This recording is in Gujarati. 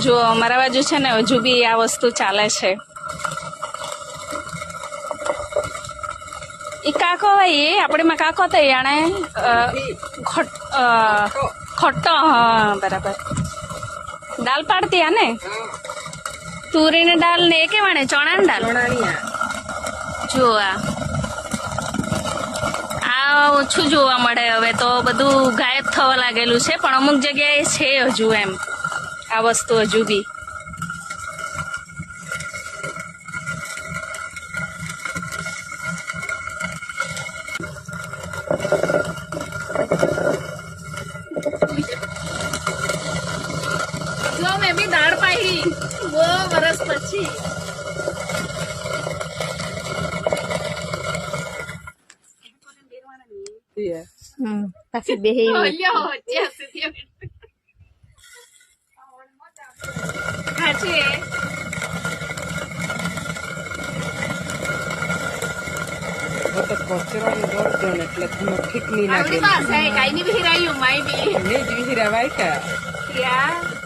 જો, અમારા બાજુ છે ને, હજુ બી આ વસ્તુ ચાલે છે. એ કાકો ભાઈ એ આપણે કાકો તો એણે ખોટો હા, બરાબર. દાલ પાડતી ને તુરીની દાલ ને એ કેવાણે? ચણાની દાલ? જો આ ઓછું જોવા મળે હવે તો, બધું ગાયબ થવા લાગેલું છે, પણ અમુક જગ્યાએ છે હજુ એમ. આ વસ્તુ હજુ બી જો મેં બી દાળ પાઈ બહુ વરસ પછી હમ પાછી બેહી સાચી એટલે તમે ઠીક નહીં આવડી પાસે કાઈ ની બી રાયું માઈ બી નહીં જ વિહીરા વાયકા યા